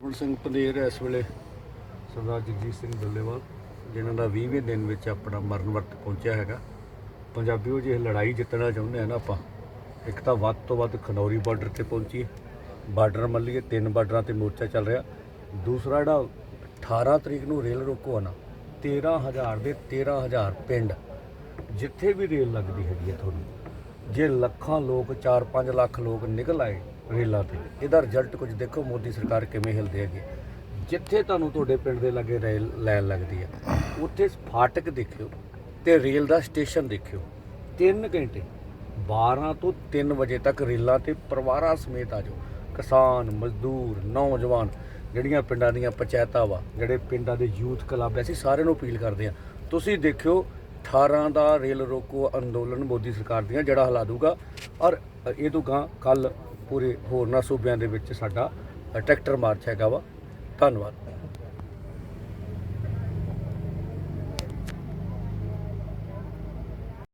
ਗੁਰ ਸਿੰਘ ਪੰਦੇਰ ਇਸ ਵੇਲੇ ਸਰਦਾਰ ਜਗਜੀਤ ਸਿੰਘ ਡੱਲੇਵਾਲ, ਜਿਨ੍ਹਾਂ ਦਾ 20ਵੇਂ ਦਿਨ ਵਿੱਚ ਆਪਣਾ ਮਰਨ ਵਰਤ ਪਹੁੰਚਿਆ ਹੈਗਾ। ਪੰਜਾਬੀਓ, ਜੇ ਇਹ ਲੜਾਈ ਜਿੱਤਣਾ ਚਾਹੁੰਦੇ ਆ ਨਾ ਆਪਾਂ, ਇੱਕ ਤਾਂ ਵੱਧ ਤੋਂ ਵੱਧ ਖਨੌਰੀ ਬਾਰਡਰ ਤੇ ਪਹੁੰਚੀਏ। ਬਾਰਡਰ ਮੱਲੀਏ, ਤਿੰਨ ਬਾਰਡਰਾਂ ਤੇ ਮੋਰਚਾ ਚੱਲ ਰਿਹਾ। ਦੂਸਰਾ ਜਿਹੜਾ 18 ਤਰੀਕ ਨੂੰ ਰੇਲ ਰੋਕੋ ਆ ਨਾ 13000 ਦੇ 13000 ਪਿੰਡ, ਜਿੱਥੇ ਵੀ ਰੇਲ ਲੱਗਦੀ ਹੈਗੀ ਹੈ ਤੁਹਾਨੂੰ, ਜੇ ਲੱਖਾਂ ਲੋਕ 4-5 ਲੱਖ ਲੋਕ ਨਿਕਲ ਆਏ ਰੇਲਾਂ ਤੇ। ਇਹਦਾ ਰਿਜ਼ਲਟ ਕੁਝ ਦੇਖੋ, ਮੋਦੀ ਸਰਕਾਰ ਕਿਵੇਂ ਹਿਲਦੀ ਹੈਗੇ। ਜਿੱਥੇ ਤੁਹਾਨੂੰ ਤੁਹਾਡੇ ਪਿੰਡ ਦੇ ਲਾਗੇ ਰੇਲ ਲਾਈਨ ਲੱਗਦੀ ਹੈ, ਉੱਥੇ ਫਾਟਕ ਦੇਖਿਓ ਤੇ ਰੇਲ ਦਾ ਸਟੇਸ਼ਨ ਦੇਖਿਓ 3 ਘੰਟੇ 12 ਤੋਂ 3 ਵਜੇ ਤੱਕ ਰੇਲਾਂ ਤੇ ਪਰਿਵਾਰਾਂ ਸਮੇਤ ਆ ਜਾਓ। ਕਿਸਾਨ, ਮਜ਼ਦੂਰ, ਨੌਜਵਾਨ, ਜਿਹੜੀਆਂ ਪਿੰਡਾਂ ਦੀਆਂ ਪੰਚਾਇਤਾਂ ਵਾ, ਜਿਹੜੇ ਪਿੰਡਾਂ ਦੇ ਯੂਥ ਕਲੱਬ ਐ ਅਸੀਂ ਸਾਰਿਆਂ ਨੂੰ ਅਪੀਲ ਕਰਦੇ ਆ ਤੁਸੀਂ ਦੇਖਿਓ 18 ਦਾ ਰੇਲ ਰੋਕੋ ਅੰਦੋਲਨ ਮੋਦੀ ਸਰਕਾਰ ਦੀਆਂ, ਜਿਹੜਾ ਹਿਲਾ ਦੂਗਾ ਔਰ ਇਹ ਤੋਂ ਗਾਂ ਕੱਲ ਪੂਰੇ ਹੋਰਨਾਂ ਸੂਬਿਆਂ ਦੇ ਵਿੱਚ ਸਾਡਾ ਟਰੈਕਟਰ ਮਾਰਚ ਹੈਗਾ ਵਾ। ਧੰਨਵਾਦ।